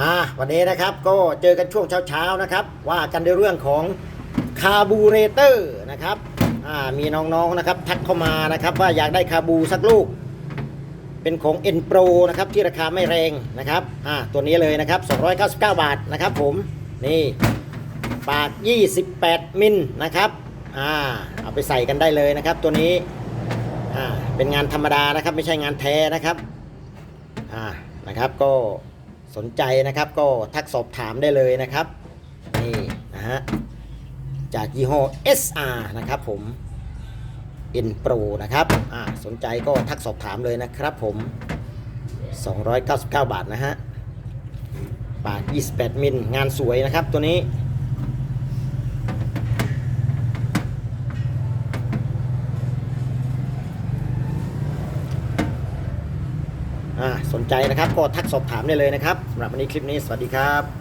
อ่าวันนี้นะครับก็เจอกันช่วงเช้าๆนะครับ ว่ากันในเรื่องของคาบูเรเตอร์นะครับอ่ามีน้องๆนะครับทักเข้ามานะครับ ว่าอยากได้คาบูสักลูก เป็นของ N Pro นะครับที่ราคาไม่แรงนะครับอ่าตัวนี้เลยนะครับ 299 บาทนะครับผมนี่ปาก 28 มิลนะครับอ่าเอาไปใส่กันได้เลยนะครับ ตัวนี้อ่าเป็นงานธรรมดานะครับ ไม่ใช่งานแท้นะครับอ่านะครับก็ สนใจนะครับก็ทักสอบถามได้เลยนะครับ นี่นะฮะ จากยี่ห้อ SR นะครับผม N Pro นะครับอ่าสนใจก็ทักสอบถามเลยนะครับผม 299 บาทนะฮะปาก28 มิล งานสวยนะครับตัวนี้ สนใจนะครับก็ทักสอบถามได้เลยนะครับสำหรับวันนี้คลิปนี้สวัสดีครับ